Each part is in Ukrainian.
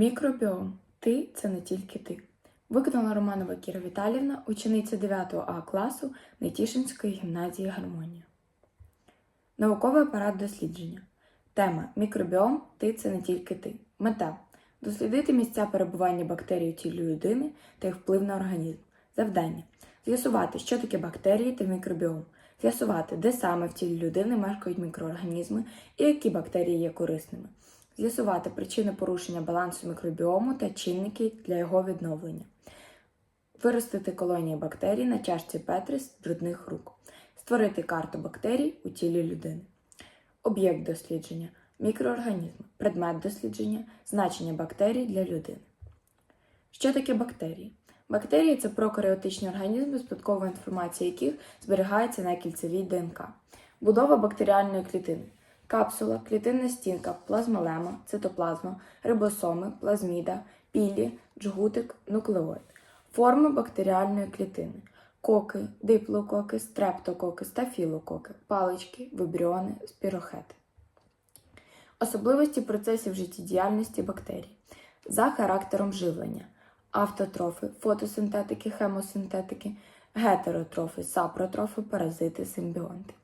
Мікробіом. Ти це не тільки ти. Виконала Романова Кіра Віталівна, учениця 9 А класу Нетішинської гімназії Гармонія. Науковий апарат дослідження. Тема Мікробіом. Ти це не тільки ти. Мета дослідити місця перебування бактерій у тілі людини та їх вплив на організм. Завдання з'ясувати, що таке бактерії та мікробіом. З'ясувати, де саме в тілі людини мешкають мікроорганізми і які бактерії є корисними. З'ясувати причини порушення балансу мікробіому та чинники для його відновлення. Виростити колонії бактерій на чашці Петри з брудних рук. Створити карту бактерій у тілі людини. Об'єкт дослідження мікроорганізми, предмет дослідження, значення бактерій для людини. Що таке бактерії? Бактерії це прокаріотичні організми, спадкова інформація яких зберігається на кільцевій ДНК. Будова бактеріальної клітини. Капсула, клітинна стінка, плазмолема, цитоплазма, рибосоми, плазміда, пілі, джгутик, нуклеоїд. Форми бактеріальної клітини. Коки, диплококи, стрептококи, стафілококи, палички, вибріони, спірохети. Особливості процесів життєдіяльності бактерій. За характером живлення. Автотрофи, фотосинтетики, хемосинтетики, гетеротрофи, сапротрофи, паразити, симбіонти.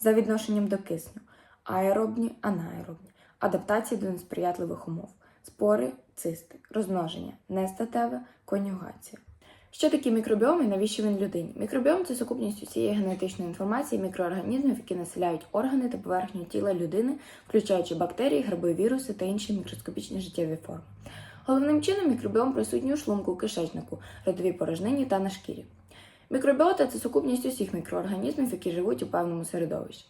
За відношенням до кисню. Аеробні, анаеробні. Адаптації до несприятливих умов. Спори, цисти, розмноження, нестатеве, конюгація. Що таке мікробіом і навіщо він людині? Мікробіом це сукупність усієї генетичної інформації мікроорганізмів, які населяють органи та поверхню тіла людини, включаючи бактерії, гриби, віруси та інші мікроскопічні життєві форми. Головним чином мікробіом присутній у шлунку, кишечнику, ротовій порожнині та на шкірі. Мікробіота це сукупність усіх мікроорганізмів, які живуть у певному середовищі.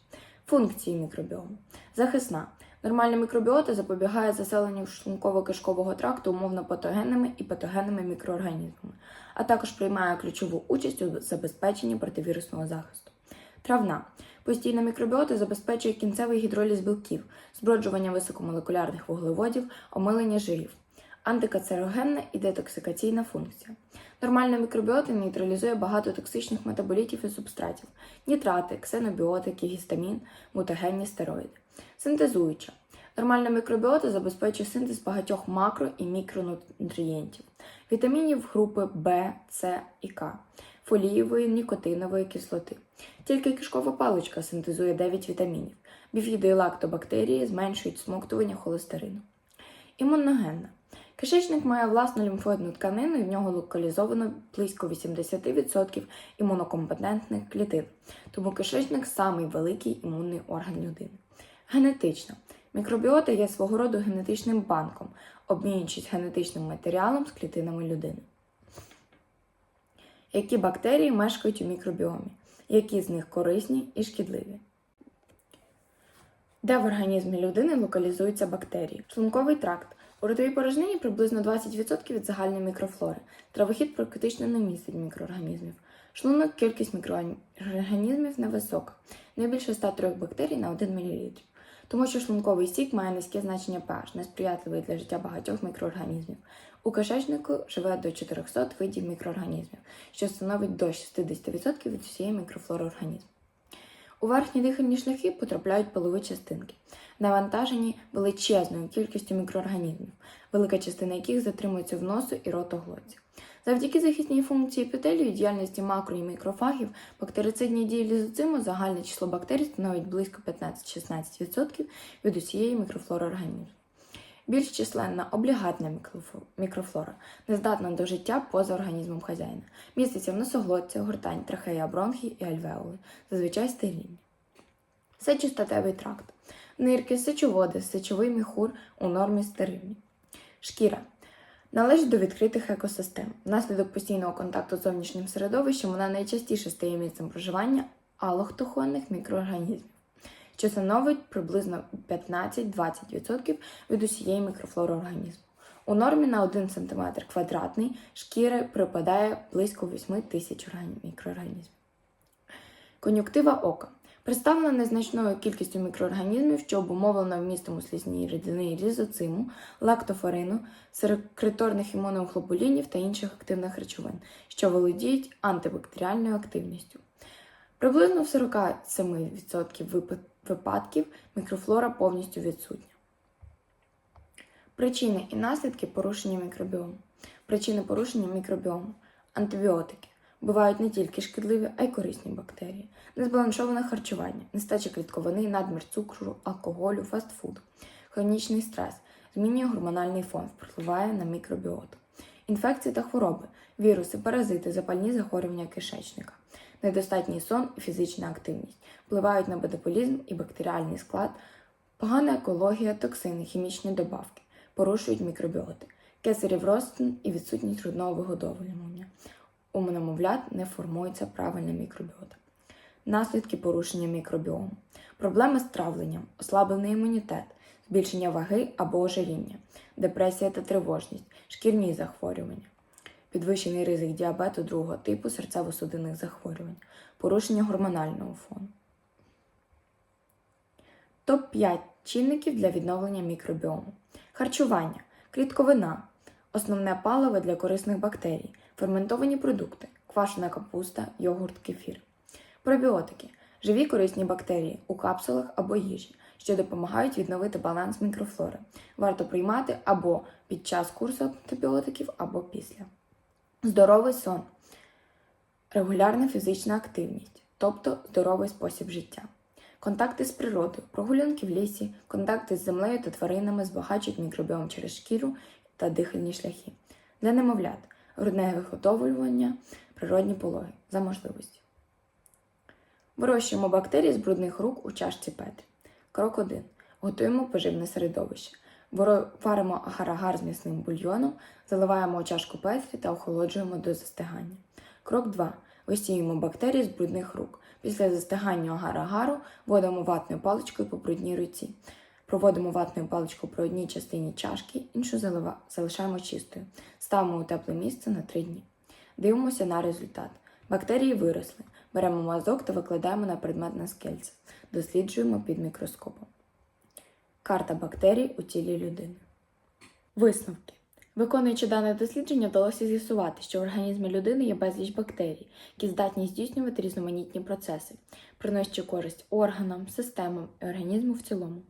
Функції мікробіому. Захисна. Нормальна мікробіота запобігає заселенню шлунково-кишкового тракту умовно патогенними і патогенними мікроорганізмами, а також приймає ключову участь у забезпеченні противірусного захисту. Травна. Постійна мікробіота забезпечує кінцевий гідроліз білків, зброджування високомолекулярних вуглеводів, омилення жирів, антикацерогенна і детоксикаційна функція. Нормальна мікробіота нейтралізує багато токсичних метаболітів і субстратів, нітрати, ксенобіотики, гістамін, мутагенні стероїди. Синтезуюча. Нормальна мікробіота забезпечує синтез багатьох макро- і мікронутрієнтів, вітамінів групи В, С і К, фолієвої, нікотинової кислоти. Тільки кишкова паличка синтезує 9 вітамінів. Біфіди і лактобактерії зменшують смоктування холестерину. Імуногенна. Кишечник має власну лімфоїдну тканину, і в нього локалізовано близько 80% імунокомпетентних клітин. Тому кишечник самий великий імунний орган людини. Генетична. Мікробіота є свого роду генетичним банком, обмінюючись генетичним матеріалом з клітинами людини. Які бактерії мешкають у мікробіомі? Які з них корисні і шкідливі? Де в організмі людини локалізуються бактерії? Шлунковий тракт. У ротовій порожнині приблизно 20% від загальної мікрофлори. Травохід практично не містить мікроорганізмів. Шлунок кількість мікроорганізмів невисока, не більше 103 бактерій на 1 мл. Тому що шлунковий сік має низьке значення pH, несприятливий для життя багатьох мікроорганізмів. У кишечнику живе до 400 видів мікроорганізмів, що становить до 60% від усієї мікрофлори організму. У верхні дихальні шляхи потрапляють пилові частинки, навантажені величезною кількістю мікроорганізмів, велика частина яких затримується в носу і ротоглотці. Завдяки захисній функції епітелію діяльності макро і мікрофагів, бактерицидні дії лізоциму загальне число бактерій становить близько 15-16% від усієї мікрофлори організму. Більш численна облігатна мікрофлора не здатна до життя поза організмом хазяїна. Міститься в носоглотці, гортань, трахея, бронхи і альвеоли, зазвичай стерильні. Сечостатевий тракт. Нирки, сечоводи, сечовий міхур у нормі стерильні. Шкіра. Належить до відкритих екосистем. Внаслідок постійного контакту з зовнішнім середовищем вона найчастіше стає місцем проживання алохтохонних мікроорганізмів, що становить приблизно 15-20% від усієї мікрофлори організму. У нормі на 1 см квадратний шкіри припадає близько 8 тисяч мікроорганізмів. Кон'юктива ока представлена незначною кількістю мікроорганізмів, що обумовлена вмістом у слізній рідини лізоциму, лактофорину, секреторних імуноглобулінів та інших активних речовин, що володіють антибактеріальною активністю. Приблизно в 47% випа- випадків мікрофлора повністю відсутня. Причини і наслідки порушення мікробіому. Причини порушення мікробіому. Антибіотики. Бувають не тільки шкідливі, а й корисні бактерії, незбалансоване харчування, нестача клітковини, надмір цукру, алкоголю, фастфуд, хронічний стрес, змінює гормональний фон, впливає на мікробіоту, інфекції та хвороби, віруси, паразити, запальні захворювання кишечника, недостатній сон і фізична активність впливають на метаболізм і бактеріальний склад, погана екологія, токсини, хімічні добавки, порушують мікробіоти, кесарів розтин і відсутність грудного вигодовлювання. У немовлят не формується правильна мікробіота. Наслідки порушення мікробіому. Проблеми з травленням, ослаблений імунітет, збільшення ваги або ожиріння, депресія та тривожність, шкірні захворювання, підвищений ризик діабету другого типу серцево-судинних захворювань, порушення гормонального фону. Топ-5 чинників для відновлення мікробіому. Харчування, клітковина, основне паливо для корисних бактерій, ферментовані продукти, квашена капуста, йогурт, кефір. Пробіотики живі корисні бактерії у капсулах або їжі, що допомагають відновити баланс мікрофлори. Варто приймати або під час курсу антибіотиків, або після. Здоровий сон, регулярна фізична активність, тобто здоровий спосіб життя. Контакти з природою, прогулянки в лісі, контакти з землею та тваринами збагачують мікробіом через шкіру та дихальні шляхи. Для немовлят грудне виготовлювання, природні пологи за можливості. Вирощуємо бактерії з брудних рук у чашці Петрі. Крок 1. Готуємо поживне середовище. Варимо агар-агар з м'ясним бульйоном, заливаємо у чашку Петрі та охолоджуємо до застигання. Крок 2. Висіюємо бактерії з брудних рук. Після застигання агар-агару вводимо ватною паличкою по брудній руці. Проводимо ватною паличкою по одній частині чашки, іншу залива- залишаємо чистою. Ставимо у тепле місце на 3 дні. Дивимося на результат. Бактерії виросли. Беремо мазок та викладаємо на предмет на скельце. Досліджуємо під мікроскопом. Карта бактерій у тілі людини. Висновки. Виконуючи дане дослідження, вдалося з'ясувати, що в організмі людини є безліч бактерій, які здатні здійснювати різноманітні процеси, приносячи користь органам, системам і організму в цілому.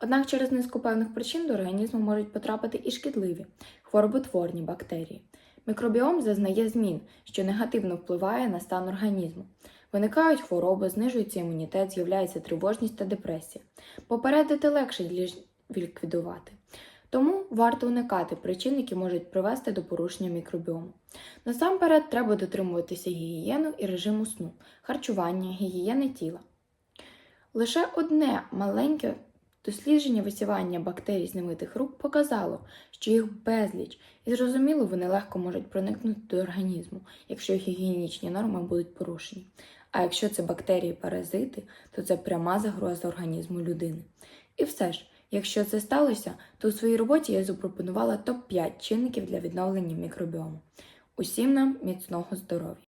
Однак через низку певних причин до організму можуть потрапити і шкідливі, хвороботворні бактерії. Мікробіом зазнає змін, що негативно впливає на стан організму. Виникають хвороби, знижується імунітет, з'являється тривожність та депресія. Попередити легше, ніж ліквідувати. Тому варто уникати причин, які можуть привести до порушення мікробіому. Насамперед, треба дотримуватися гігієну і режиму сну, харчування, гігієни тіла. Лише одне маленьке дослідження висівання бактерій з немитих рук показало, що їх безліч, і зрозуміло, вони легко можуть проникнути до організму, якщо гігієнічні норми будуть порушені. А якщо це бактерії-паразити, то це пряма загроза організму людини. І все ж, якщо це сталося, то у своїй роботі я запропонувала топ-5 чинників для відновлення мікробіому. Усім нам міцного здоров'я!